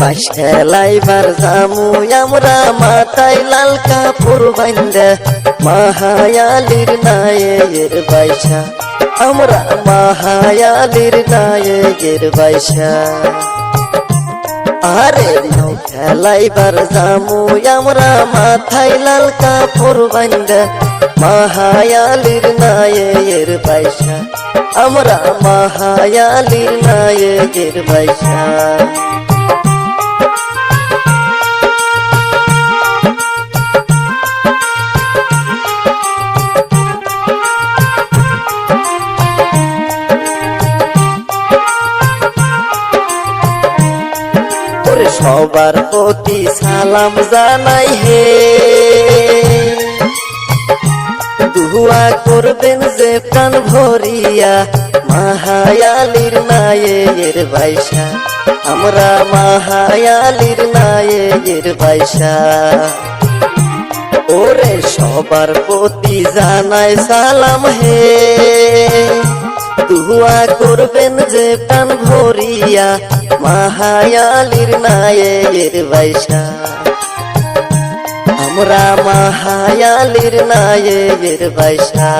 বাস খেলাইবার জামু আমরা মাথায় লাল কাপড় বাইন্দা মাহায়ালির নায়ের বাইসা আমরা মাহায়ালির নায়ের বাইসা আরে খেলাইবার জামু আমরা মাথায় লাল কাপড় বাইন্দা মাহায়ালির নায়ের বাইসা আমরা মাহায়ালির নায়ের বাইসা সবার প্রতি সালাম জানাই হে। দুয়া করবেন যে প্রাণ ভরিয়া মাহায়ালির নায়ের বাইসা আমরা মাহায়ালির নায়ের বাইসা ওরে সবার প্রতি জানাই সালাম হে। দুয়া করবেন যে প্রাণ ভরিয়া মাহায়ালির নায়ের বাইসা আমরা মাহায়ালির নায়ের বাইসা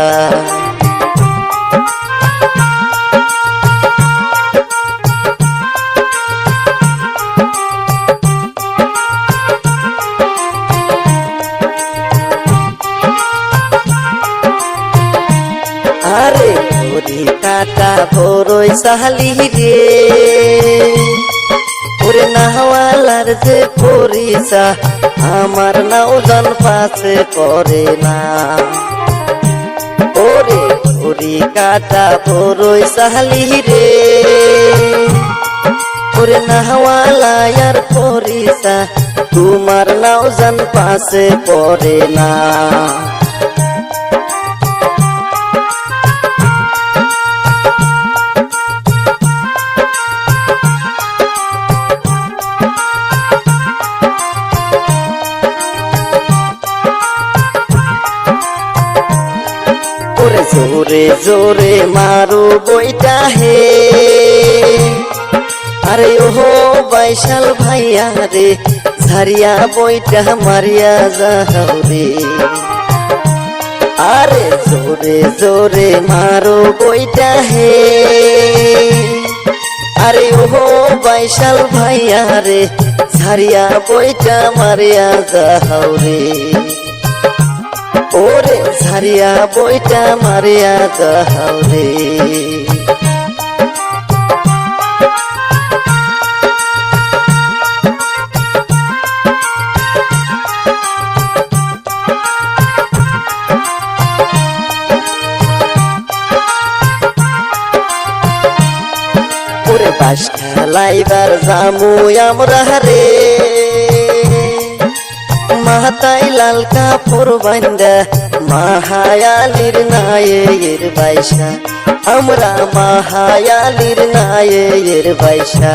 আরে কাটা বড়ই সাহালি রে। ওরে নাহওয়ালার যে পরিসা আমার নাও জন পাশে পড়ে না। ওরে ওরে কাটা বড়ই সাহালি রে। ওরে নাহওয়ালার পরিসা তোমার নাও জন পাশে পড়ে না। জোরে জোরে মারো বইটা হে। আরে ওহো বাইশাল ভাইয়া রে ঝারিয়া বইটা মারিয়া যাও রে। আরে জোরে জোরে মারো বইটা হে। আরে ওহো বাইশাল ভাইয়া রে ঝারিয়া বইটা মারিয়া যাও রে। ওরে ঝারিয়া বইটা মারিয়া ওরে বাস খেলাইবার জামু আমরা রে মাতাই লাল কাপড় বান্দা মাহায়ালির নায়ের বাইসা আমরা মাহায়ালির নায়ের বাইসা